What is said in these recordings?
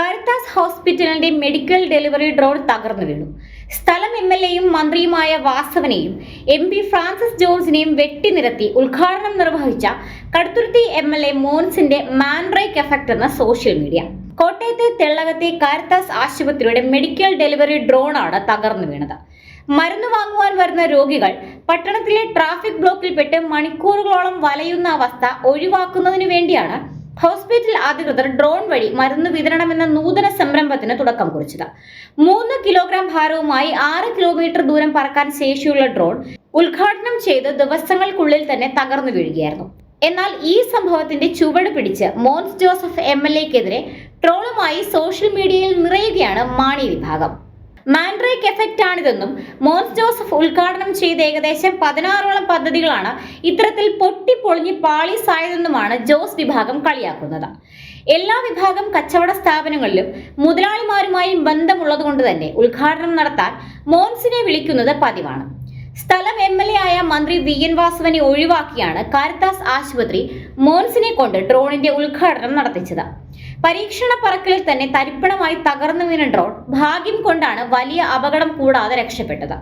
Caritas ഹോസ്പിറ്റലിന്റെ medical delivery drone തകർന്നു വീണു. സ്ഥലം എം എൽ എയും മന്ത്രിയുമായ വാസവനെയും എം പി ഫ്രാൻസിസ് ജോർജിനെയും വെട്ടിനിരത്തി ഉദ്ഘാടനം നിർവഹിച്ച കടുത്തുരുത്തി എം എൽ എ മോൻസിന്റെ മാൻബ്രേക്ക് എഫക്ട് എന്ന സോഷ്യൽ മീഡിയ. കോട്ടയത്തെ തെള്ളകത്തെ കാരിത്താസ് ആശുപത്രിയുടെ മെഡിക്കൽ ഡെലിവറി ഡ്രോണാണ് തകർന്നു വീണത്. മരുന്ന് വാങ്ങുവാൻ വരുന്ന രോഗികൾ പട്ടണത്തിലെ ട്രാഫിക് ബ്ലോക്കിൽപ്പെട്ട് മണിക്കൂറുകളോളം വലയുന്ന അവസ്ഥ ഒഴിവാക്കുന്നതിനു വേണ്ടിയാണ് ഹോസ്പിറ്റൽ അധികൃതർ ഡ്രോൺ വഴി മരുന്ന് വിതരണമെന്ന നൂതന സംരംഭത്തിന് തുടക്കം കുറിച്ചത്. മൂന്ന് കിലോഗ്രാം ഭാരവുമായി ആറ് കിലോമീറ്റർ ദൂരം പറക്കാൻ ശേഷിയുള്ള ഡ്രോൺ ഉദ്ഘാടനം ചെയ്ത് ദിവസങ്ങൾക്കുള്ളിൽ തന്നെ തകർന്നു വീഴുകയായിരുന്നു. എന്നാൽ ഈ സംഭവത്തിന്റെ ചുവട് പിടിച്ച് മോൻസ് ജോസഫ് എം എൽ എക്കെതിരെ ട്രോളുമായി സോഷ്യൽ മീഡിയയിൽ നിറയുകയാണ് മാണി വിഭാഗം. മാൻഡ്രേക്ക് എഫക്റ്റ് ആണിതെന്നും മോൻസ് ജോസഫ് ഉദ്ഘാടനം ചെയ്ത ഏകദേശം പതിനാറോളം പദ്ധതികളാണ് ഇത്തരത്തിൽ പൊട്ടിപ്പൊളിഞ്ഞ് പാളീസായതെന്നുമാണ് ജോസ് വിഭാഗം കളിയാക്കുന്നത്. എല്ലാ വിഭാഗം കച്ചവട സ്ഥാപനങ്ങളിലും മുതലാളിമാരുമായും ബന്ധമുള്ളതുകൊണ്ട് തന്നെ ഉദ്ഘാടനം നടത്താൻ മോൻസിനെ വിളിക്കുന്നത് പതിവാണ്. സ്ഥലം എം എൽ എ ആയ മന്ത്രി വി എൻ വാസവനെ ഒഴിവാക്കിയാണ് കാരിത്താസ് ആശുപത്രി മോൻസിനെ കൊണ്ട് ഡ്രോണിന്റെ ഉദ്ഘാടനം നടത്തിച്ചത്. പരീക്ഷണ പറക്കലിൽ തന്നെ തരിപ്പണമായി തകർന്നു വീണ ഡ്രോൺ ഭാഗ്യം കൊണ്ടാണ് വലിയ അപകടം കൂടാതെ രക്ഷപ്പെട്ടത്.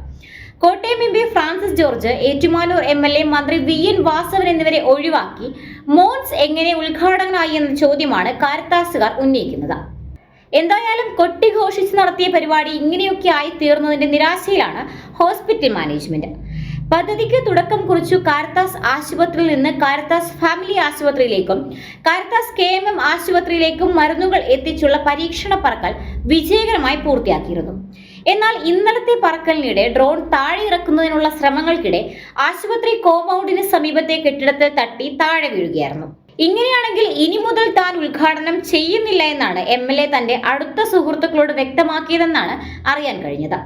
Kottayam M P Francis George Ettumanoor M L A മന്ത്രി വി എൻ വാസവൻ എന്നിവരെ ഒഴിവാക്കി മോൻസ് എങ്ങനെ ഉദ്ഘാടകനായി എന്ന ചോദ്യമാണ് കാരത്താസുകാർ ഉന്നയിക്കുന്നത്. എന്തായാലും കൊട്ടിഘോഷിച്ച് നടത്തിയ പരിപാടി ഇങ്ങനെയൊക്കെ ആയി തീർന്നതിന്റെ നിരാശയിലാണ് ഹോസ്പിറ്റൽ മാനേജ്മെന്റ്. പദ്ധതിക്ക് തുടക്കം കുറിച്ചു കാരത്താസ് ആശുപത്രിയിൽ നിന്ന് കാരത്താസ് ഫാമിലി ആശുപത്രിയിലേക്കും. കാരത്താസ് കെ എം എം ആശുപത്രിയിലേക്കും മരുന്നുകൾ എത്തിച്ചുള്ള പരീക്ഷണ പറക്കൽ വിജയകരമായി പൂർത്തിയാക്കിയിരുന്നു. എന്നാൽ ഇന്നലത്തെ പറക്കലിനിടെ ഡ്രോൺ താഴെ ഇറക്കുന്നതിനുള്ള ശ്രമങ്ങൾക്കിടെ ആശുപത്രി കോമ്പൗണ്ടിന് സമീപത്തെ കെട്ടിടത്തെ തട്ടി താഴെ വീഴുകയായിരുന്നു. ഇങ്ങനെയാണെങ്കിൽ ഇനി മുതൽ താൻ ഉദ്ഘാടനം ചെയ്യുന്നില്ല എന്നാണ് എം എൽ എ തന്റെ അടുത്ത സുഹൃത്തുക്കളോട് വ്യക്തമാക്കിയതെന്നാണ് അറിയാൻ കഴിഞ്ഞത്.